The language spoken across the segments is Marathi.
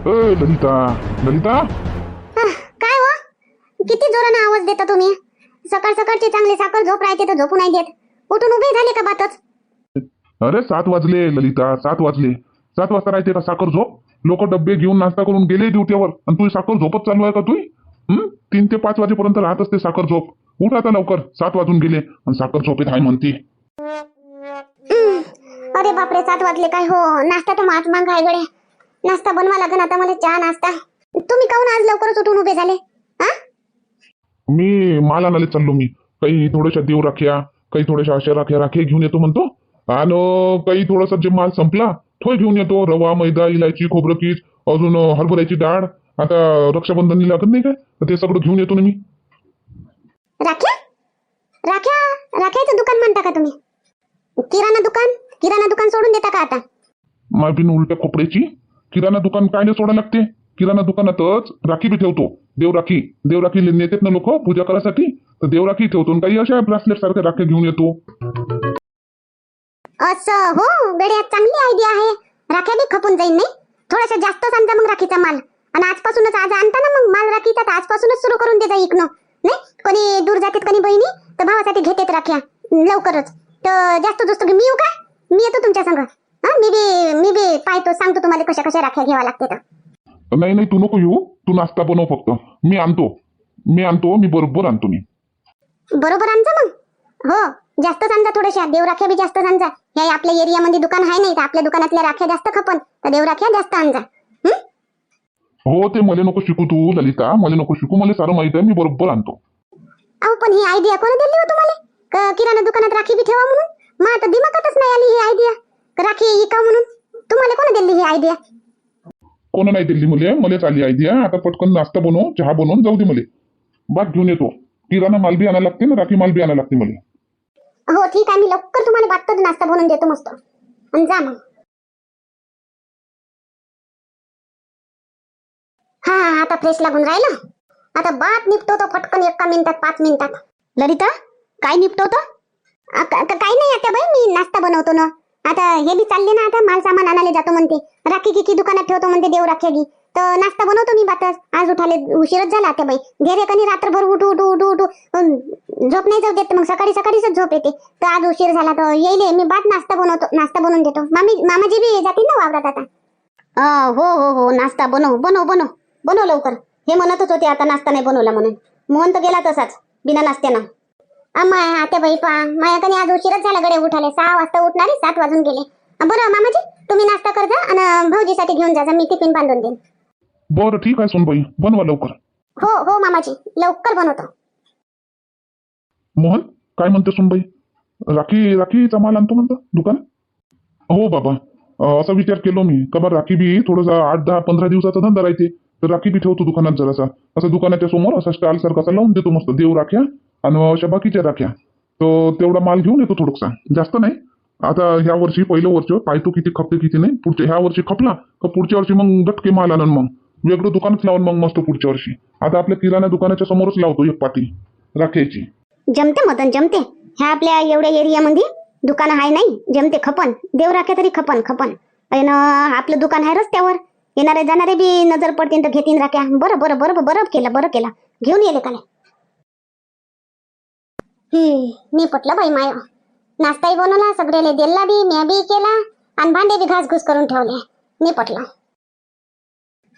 ए ललिता ललिता? आह, काय हो? किती जोरानं आवाज देता तुम्ही? सकाळ सकाळची चांगली साखर झोप राहते तर झोपू नाही देत. उठून उभे झाले का बातच? अरे सात वाजले ललिता सात वाजले. सात वाजता राहते का साखर झोप? लोक डब्बे घेऊन नाश्ता करून गेले ड्युटीवर. आणि तुझी साखर झोपत चालू आहे का तू हं? तीन ते पाच वाजेपर्यंत राहत असते साखर झोप. उठ आता लवकर. सात वाजून गेले आणि साखर झोपेत आहे म्हणती. अरे बापरे सात वाजले काय हो? नाश्ता तर माग आहे गडे नाश्ता बनवा लागन आता मला चहा नाश्ता. तुम्ही काहून आज लवकरच उठून उभे झाले? हा? मी माल आणायला चाललो मी. काही थोड्याशा देव राख्या काही थोड्याशा अशा राख्या राख्या घेऊन येतो म्हणतो. आणि काही थोडासा जे माल संपला तो घेऊन येतो. रवा मैदा इलायची खोबरं कीस अजून हरभऱ्याची डाळ. आता रक्षाबंधन लागत नाही काय? ते सगळं घेऊन येतो ना मी. राख्या? राख्या? राख्याचं दुकान म्हणता का तुम्ही? किराणा दुकान? किराणा दुकान सोडून देता का आता? मायबीन उलट्या खोपड्याची. किराणा दुकान काय सोडा लागते? किराणा दुकानातच राखी बी ठेवतो. देवराखी. देवराखी नेतात ना लोक पूजा करायसाठी. तर देवराखी ठेवतो. आणि काही अशा ब्रासलेट सारख्या राख्या घेऊन येतो. असं हो. गड्या चांगली आयडिया आहे. राख्या बी खपून जाईन नाही थोडासा जास्त समजा मग राखीचा माल. आणि आजपासूनच आज आणता ना मग माल राखीचा तर आजपासूनच सुरू करून देता इकणं नाही? कोणी दूर जातात कोणी बहिणी. तर भावासाठी घेतात राख्या. लवकरच. तर जास्त दोस्त मी येऊ का? मी येतो तुमच्या संग. हा मी बी मी बी पाहतो सांगतो तुम्हाला कशा कशा राख्या घ्यावा लागते तर नाही नाही तू नको येऊ. तू नाश्ता बनव फक्त. मी आणतो. मी आणतो मी बरोबर आणतो मी. बरोबर आणजा मग. हो जास्त आणजा थोड्याशा देवराख्या बी जास्त आणजा. हे आपल्या एरियामध्ये दुकान आहे नाही तर आपल्या दुकानातल्या राख्या जास्त खपन. तर देवराख्या जास्त आणजा. हं? हो ते मला नको शिकू तू ललिता. मला नको शिकू. मला सारं माहीत आहे मी बरोबर आणतो. अहो पण ही आयडिया कोणी दिली हो तुम्हाला? क- किराणा दुकानात राखी बी ठेवा म्हणून. मग आता दिमागातच नाही आली ही आयडिया राखी इका म्हणून? तुम्हाला कोणी दिली ही आयडिया कोण नाही दिली मुले. मलाच आली आयडिया आता पटकन नाश्ता बनव चहा बनवून जाऊ दे मले. बाग घेऊन येतो. किराणा माल बी आणायला लागते ना राखी माल बी आणायला लागते मला. हो ठीक आहे. मी लवकर तुम्हाला बातच नाश्ता बनवून देतो मस्त. आणि जा मग. हा आता फ्रेश लागून राहिलं. आता बात निपटवतो फटकन एका मिनिटात पाच मिनिटात. ललिता काय निपटवतो? अ, क- क- काही नाही आता बाई मी नाश्ता बनवतो ना. आता हे बी चालले ना आता माल सामान आणायला जातो म्हणते. राखी किकी दुकानात ठेवतो म्हणते देव राख्या तर नाश्ता बनवतो मी बातच. आज उठाले उशीरच झाला आता बाई. घेरे कनी रात्रभर उठू उठू उठू उठू. झोप नाही जाऊ देत. मग सकाळी सकाळीच झोप येते. तर आज उशीर झाला तर येईल मी बात नाश्ता बनवतो नाश्ता बनवून देतो. मामी मामाजी बी जातील ना वावरात आता? हो हो हो. नाश्ता बनव बनव बनव. बनव लवकर. हे म्हणतच होते आता नाश्ता नाही बनवला म्हणून. मोहन तर गेला तसाच बिना नाश्त्यानं. अम्माय आता बाई पा माझ्याकडे आज उशीरच झाला गडे उठाले सहा वाजता उठणारे सात वाजून गेले. बरं मामाजी तुम्ही नाश्ता कर जा आणि भाऊजीसाठी घेऊन जा जा, मी टिफिन बांधून देईन. बरं ठीक आहे सोनबाई. बनवा लवकर. हो हो मामाजी. लवकर बनवतो. मोहन काय म्हणते सोनबाई? राखी राखीचा माल आणतो म्हणतो दुकान? हो बाबा. असा विचार केलो मी. का बा राखी बी थोडासा आठ दहा पंधरा दिवसाचा धंदा राहते. तर राखी बी ठेवतो दुकानात जरासा. असं दुकानाच्या समोर असा स्टॉल सारखा लावून देतो मस्त. देव राख्या आणि अशा बाकीच्या राख्या. तो तेवढा माल घेऊन येतो थोडसा जास्त नाही. आता ह्या वर्षी पहिलं वर्ष पाहतो किती खपते किती नाही. पुढच्या ह्या वर्षी खपला तर पुढच्या वर्षी मग गटके माल आणून मग. वेगळं दुकानच लावून मग मस्त पुढच्या वर्षी. आता आपल्या किराणा दुकानाच्या समोरच लावतो एक पाटी राख्याची. जमते मदन जमते. ह्या आपल्या एवढ्या एरियामध्ये दुकान आहे नाही. जमते खपन. देव राखे तरी खपन खपन. आपलं दुकान आहे रस्त्यावर. येणारे जाणारे बी नजर पडतील तर घेतील राख्या. बरं बरं बरं बरं केलं बरं केलं. घेऊन येले का मी पटलं बाई माय नाश्ताही बनवला सगळ्याला दिला बी मी बी केला आणि भांडे बी घासघूस करून ठेवले मी पटलं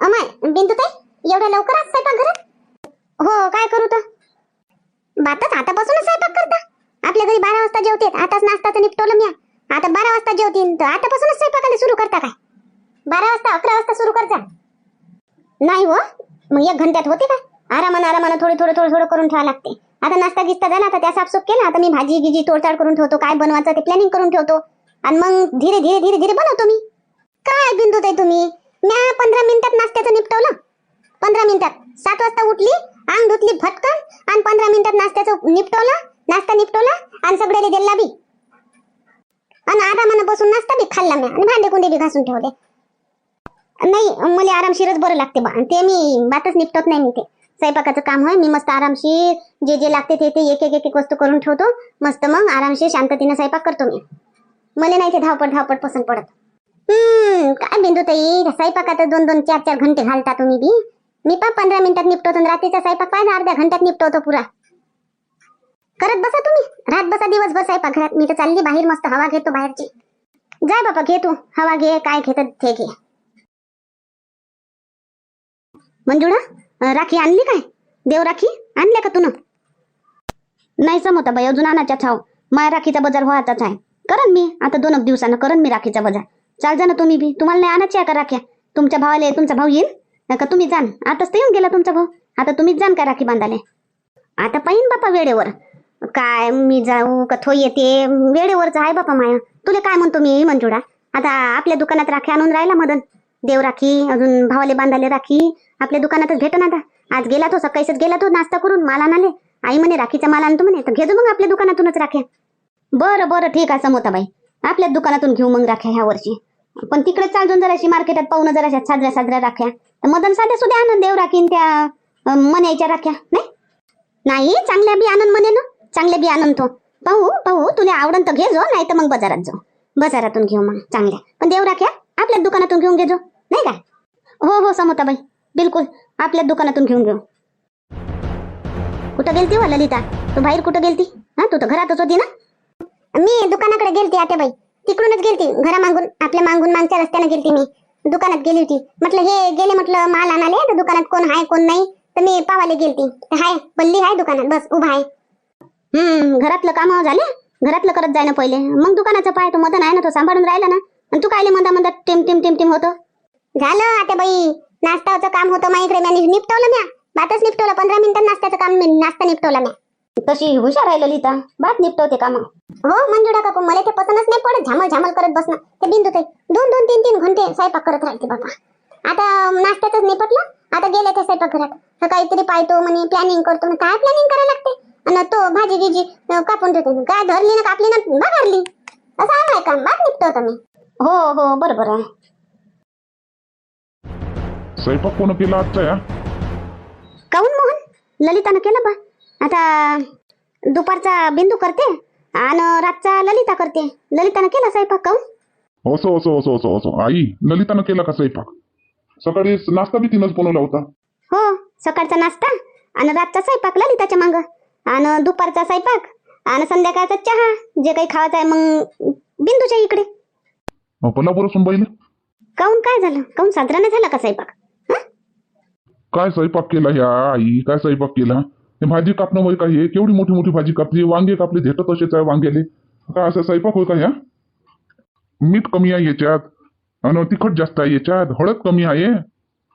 अमाय बिंदू ताई एवढ्या लवकर आज स्वयंपाक घरात हो काय करू तर बातच आतापासूनच स्वयंपाक करता आपल्या घरी बारा वाजता जेवते आताच नाश्ताचं निपटवलं मी आता बारा वाजता जेवतील तर आतापासूनच स्वयंपाकाला सुरू करता काय बारा वाजता अकरा वाजता सुरू करता नाही हो मग एक घंट्यात होते का आरामानं आरामानं थोडं थोडं थोडं थोडं करून ठेवा लागते आता नाश्ता गिस्ता झाला आता त्या साफसूफ केला आता मी भाजी गिजी तोडताड करून ठेवतो काय बनवायचं ते प्लॅनिंग करून ठेवतो. आणि मग धीरे धीरे धीरे धीरे बनवतो मी. काय बिंदू ताई तुम्ही? म्या पंधरा मिनिटात नाश्त्याचं निपटवलं. पंधरा मिनिटात. सात वाजता उठली अंग धुतली फटकन आणि पंधरा मिनिटात नाश्त्याचं निपटवला नाश्ता निपटवला आणि सगळ्याला दिला बी आणि आरामानं बसून नाश्ता बी खाल्ला मी आणि भांडे कुंडे बी घासून ठेवले. नाही मला आरामशीरच बरं लागते बा ते मी बातच निपटत नाही मी ते. स्वयंपाकाचं काम होय मी मस्त आरामशीर जे जे लागते ते ते एक एक एक एक वस्तू करून ठेवतो. मस्त मग आरामशीर शांततेनं स्वयंपाक करतो मी. मला नाही ते धावपट धावपट पसंत पडत. हम्म काय बिंदू ताई? स्वयंपाकात दोन दोन चार चार घंटे घालता तुम्ही बी. मी पण पंधरा मिनिटात निपटवतो रात्रीचा स्वयंपाक पाहिजे अर्ध्या घंट्यात निपटवतो पुरा. करत बसा तुम्ही. रात बसा दिवसभर स्वयंपाक घरात. मी तर चालली बाहेर मस्त हवा घेतो बाहेरची. जाय बाबा घे तू हवा घे काय घेत ते घे. मंजुळा? राखी आणली काय? देव राखी आणल्या का तू नाही समोता बाई अजून आणायच्या ठाव. माया राखीचा बाजार व्हायचाच आहे. करन मी आता दोन दिवसानं करन मी राखीचा बाजार. चाल जा ना तुम्ही बी. तुम्हाला नाही आणायची आहे का राख्या? तुमच्या भावाला तुमचा भाऊ येईल? का तुम्ही जाण. आताच तर येऊन गेला तुमचा भाऊ. आता तुम्हीच जाण का राखी बांधाले आता पाहिन बापा वेळेवर. काय मी जाऊ का थो येते? वेळेवरच आहे बापा माया. तुला काय म्हणतो मी मंजुळा? आता आपल्या दुकानात राखी आणून राहिला मदन. देव राखी अजून भावाले बांधाले राखी. आपल्या दुकानातच भेटन आता. आज गेला तो सकाळीच गेला तो नाश्ता करून माल आणाले. आई म्हणे राखीचा माल आणतो म्हणे तर घेजो मग आपल्या दुकानातूनच राख्या. बरं बरं ठीक आहे समोताबाई आपल्याच दुकानातून घेऊ मग राख्या ह्या वर्षी. पण तिकडे चालून जराशी मार्केटात पाहून जराशा साजऱ्या साजऱ्या राख्या. तर मदन साध्या सुद्धा आनंद देव राखीन त्या मन्याच्या राख्या नाही? नाही चांगल्या बी आनंद म्हणे ना. चांगल्या बी आनंद तो. पाहू पाहू तुला आवडन तर घेजो नाही तर मग बाजारात जाऊ. बाजारातून घेऊ मग चांगल्या. पण देव राख्या आपल्याच दुकानातून घेऊन घेजो. नाही का हो हो समोताबाई बिलकुल. आपल्याच दुकानातून घेऊन घेऊ. कुठं गेलती हो ललिता? तू बाहेर कुठं गेलती? हा तू तर घरातच होती ना? मी दुकानाकडे गेलती आतेबाई तिकडूनच गेलती घरा मागून आपल्या मागून मागच्या रस्त्यानं गेलती मी. दुकानात गेली होती. म्हटलं हे गेले म्हटलं माल आणाले? तर दुकानात कोण आहे कोण नाही? तर मी पावाले गेलती. हाय बल्ली आहे दुकानात बस उभा आहे. हम्म घरातलं काम झाले? घरातलं करत जाय ना पहिले. मग दुकानाचं पाय तो मदन आहे ना तो सांभाळून राहिला ना. तू कायले मंदा मंदा टिम टिम टिम टिम होतं? झालं आता बाई नाश्ताचं काम होतं माझ्याकडे मी निपटवलं म्या. बातच निपटवलं. पंधरा मिनिटात नाश्त्याचं काम नाश्ता निपटवला म्या. तशी हुशार आहे ललिता. बात निपटवते काम. हो मंजुळा काकू मला ते पसंतच नाही पडत. झामल झामल करत बसणं. ते बिंदू ते दोन दोन तीन तीन घंटे स्वयंपाक करत राहते बाबा. आता नाश्त्यातच निपटलं आता गेले ते स्वयंपाक घरात तर काहीतरी पाहतो म्हणे प्लॅनिंग करतो. काय प्लॅनिंग करायला लागते? आणि तो भाजी गिजी कापून देतो. काय धरली ना कापली ना बघारली असं आहे काम. बात निपटवतो मी. हो हो बरोबर आहे. स्वयंपाक कोण केला आजचा या? काऊन मोहन? ललितानं केलं बा. आता दुपारचा बिंदू करते आणि रातचा ललिता करते. ललितानं केला स्वयंपाक काऊन? असो असो असो असो असो. आई ललितानं केला का स्वयंपाक? सकाळी नाश्ता बी तिनंच बनवला होता. हो सकाळचा नाश्ता आणि रातचा स्वयंपाक ललिताच्या मांग. आणि दुपारचा स्वयंपाक आणि संध्याकाळचा चहा जे काही खावायचं आहे मग बिंदूच्या इकडे. अं, काऊन? काय झालं? काऊन साजरा नाही झाला का स्वयंपाक? काय स्वयंपाक केला ह्या आई? काय स्वयंपाक केला? हे भाजी कापणं होय का हे? केवढी मोठी मोठी भाजी कापली? वांगे कापले झेट तसेच आहे वांग्याले. काय असं स्वयंपाक होय का ह्या? मीठ कमी आहे याच्यात. आणि तिखट जास्त आहे याच्यात. हळद कमी आहे.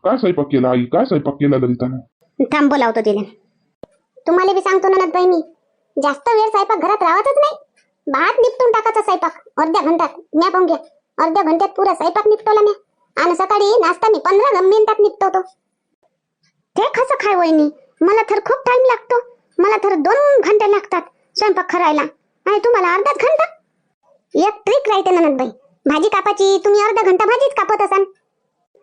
काय स्वयंपाक केला आई? काय स्वयंपाक केला ललितानं? थांब बोलावतो तिने तुम्हाला बी सांगतो ना बाई मी. जास्त वेळ स्वयंपाक घरात राहतच नाही. भात निपटून टाकायचा स्वयंपाक. अर्ध्या घंट्यात. म्या पण घ्या अर्ध्या घंट्यात पुरा स्वयंपाक निपटवला मी आणि सकाळी नाश्ता मी पंधरा मिनिटात निपटवतो. ते कसं खाय वहिनी मला तर खूप टाइम लागतो. मला तर दोन घंटे लागतात स्वयंपाक करायला. आणि तुम्हाला अर्धाच घंटा? एक ट्रिक राहते ननदबाई. भाजी कापाची तुम्ही अर्धा घंटा भाजीच कापत असाल.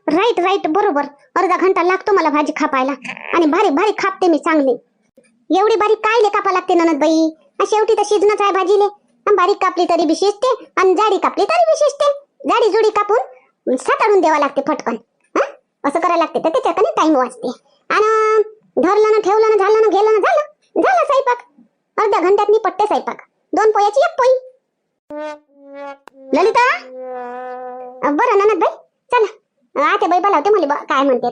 राईट राईट बरोबर. अर्धा घंटा लागतो मला भाजी खापायला. आणि भारी भारी खापते मी चांगली. एवढी बारीक काय ले कापा लागते ननदबाई? शेवटी तर शिजनच आहे भाजीले. अन बारीक कापली तरी बी शिजते आणि जाडी कापली तरी बी शिजते. जाडी जुडी कापून साताडून द्यावा लागते फटकन असं करायला लागते तर त्याच्याकडे टाइम वाचते. आणि धरलं ना ठेवलं ना झालं ना गेलं ना झालं. झालं स्वयंपाक. अर्ध्या घंट्यात मी पट्टे स्वयंपाक. दोन पोयाची एक पोई ललिता? बरं बरं ननदबाई. चला. आता बाई बोलावते मला काय म्हणते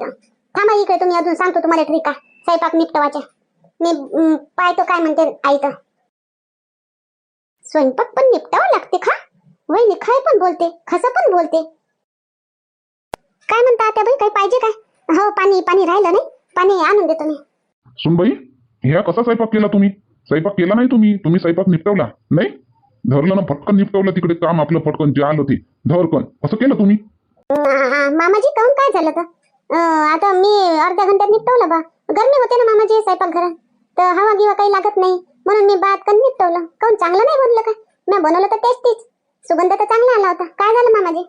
थांबा इकडे तुम्ही अजून सांगतो तुम्हाला ट्रिका स्वयंपाक निपटवाच्या मी पाहतो काय म्हणते आई तर. स्वयंपाक पण निपटावं लागते खा. वहिनी खाय पण बोलते खसं पण बोलते. काय म्हणता आता बाई काही पाहिजे काय? हो पाणी पाणी राहिलं नाही. पाणी आणून देतो मी सुनबाई ह्या कसा स्वयंपाक केला तुम्ही? स्वयंपाक केला नाही तुम्ही? तुम्ही स्वयंपाक निपटवला? नाही? धरलं ना फटकन निपटवलं तिकडे काम आपलं फटकन जे आलं ते. धरकन. असं केलं तुम्ही? मामाजी काऊन काय झालं तर? आता मी अर्ध्या घंट्यात निपटवलं बा. गरमी होते ना मामाजी स्वयंपाक घरात. तर हवा गिवा काही लागत नाही. म्हणून मी बात कन निपटवलं. काऊन चांगलं नाही बनलं का मी बनवलं तर टेस्टीच सुगंध तर चांगला आला होता. काय झालं मामाजी?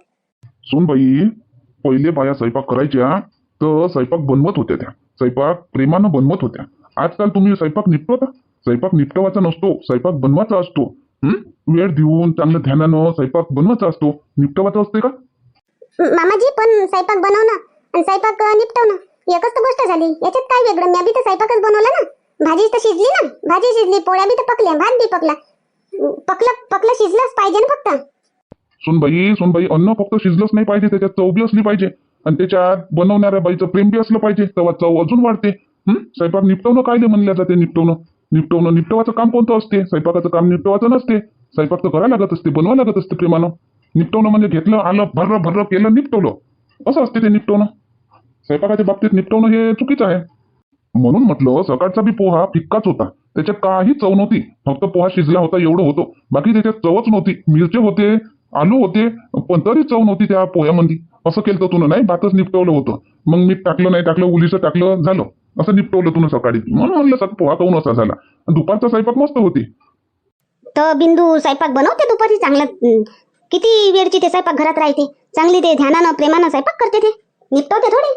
सुनबाई पहिले बाया स्वयंपाक करायच्या तर स्वयंपाक बनवत होत्या त्या. स्वयंपाक प्रेमानं बनवत होत्या. आजकाल तुम्ही स्वयंपाक निपटवता स्वयंपाक निपटवायचा नसतो स्वयंपाक बनवायचा असतो? वेळ देऊन चांगलं ध्यानानं स्वयंपाक बनवायचा असतो. निपटवायचा असते का? मामाजी पण स्वयंपाक बनवणं आणि स्वयंपाक निपटवणं एकच तर गोष्ट झाली. याच्यात काय वेगळं? मी तर स्वयंपाकच बनवला ना. भाजी तर शिजली ना. भाजी शिजली पोळ्या बी तर पकल्या भात बी पकला. पकलं पकलं शिजलंच पाहिजे ना फक्त. सुनबाई सुनबाई अन्न फक्त शिजलंच नाही पाहिजे त्याच्यात चव बी असली पाहिजे. आणि त्याच्यात बनवणाऱ्या बाईचं प्रेम बी असलं पाहिजे तेव्हा चव अजून वाढते. हं? स्वयंपाक निपटवणं काय म्हणल्या जाते निपटवणं? निपटवणं निपटवाचं काम कोणतं असते? स्वयंपाकाचं काम निपटवाचं नसते. स्वयंपाक तर करायला लागत असते बनवायला लागत असते प्रेमानं. निपटवणं म्हणजे घेतलं आलं भर्र भर्र केलं निपटवलं. असं असते ते निपटवणं. स्वयंपाकाच्या बाबतीत निपटवणं हे चुकीचं आहे. म्हणून म्हटलं सकाळचा बी पोहा फिक्काच होता. त्याच्यात काही चव नव्हती. फक्त पोहा शिजला होता एवढं होतं. बाकी त्याच्यात चवच नव्हती. मिरचे होते आलू होते पण तरी चव नव्हती त्या पोह्यामध्ये असं केलं तुला नाही भातच निपटवलं होतं. मग मीठ टाकलं नाही टाकलं उलीचं टाकलं झालं. असं निपटवलं तुला सकाळी. म्हणून म्हणलं सर पोहा काऊन असा झाला. दुपारचा स्वयंपाक मस्त होती. तर बिंदू स्वयंपाक बनवते दुपारी? चांगलं किती वेळची ते स्वयंपाक घरात राहते? चांगली ते ध्यानानं प्रेमानं स्वयंपाक करते ते? निपटवते थोडी?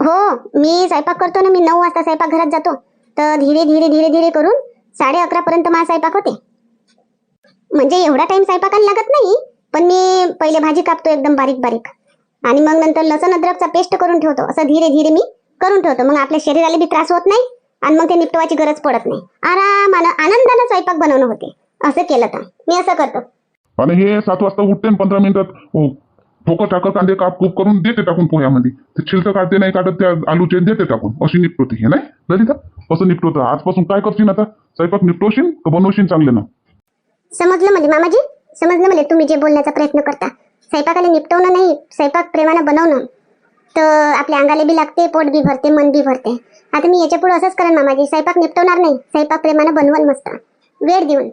हो मी स्वयंपाक करतो ना मी नऊ वाजता स्वयंपाक घरात जातो. तर धीरे धीरे धीरे धीरे करून साडे अकरा पर्यंत माझा स्वयंपाक होते. म्हणजे एवढा टाइम स्वयंपाकाला लागत नाही पण मी पहिले भाजी कापतो एकदम बारीक बारीक. आणि मग नंतर लसण अद्रकचा पेस्ट करून ठेवतो. असं धीरे धीरे मी करून ठेवतो. मग आपल्या शरीराला बी त्रास होत नाही आणि मग ते निपटवायची गरज पडत नाही. आरामानं आनंदानं स्वयंपाक बनवणं होते. असं केलं तर. मी असं करतो. आणि हे सात वाजता उठते पंधरा मिनिटात हो, ठोकर टाकर कांदे काप कूप करून देते टाकून पोह्यामध्ये. ते छिलतं काढते नाही काढत त्या आलूचे देते टाकून. अशी निपटवते. हे नाही? ललिता असं निपटवतं. आजपासून काय करशील आता? स्वयंपाक निपटवशील का बनवशील चांगले ना? समजलं म्हणजे मामाजी? समजलं म्हणजे तुम्ही जे बोलण्याचा प्रयत्न करता. स्वयंपाकाला निपटवणं नाही स्वयंपाक प्रेमानं बनवणं. तर आपल्या अंगाला बी लागते पोट बी भरते मन बी भरते. आता मी याच्यापुढे असंच करेन मामाजी. स्वयंपाक निपटवणार नाही स्वयंपाक प्रेमानं बनवल मस्त. वेळ देऊन.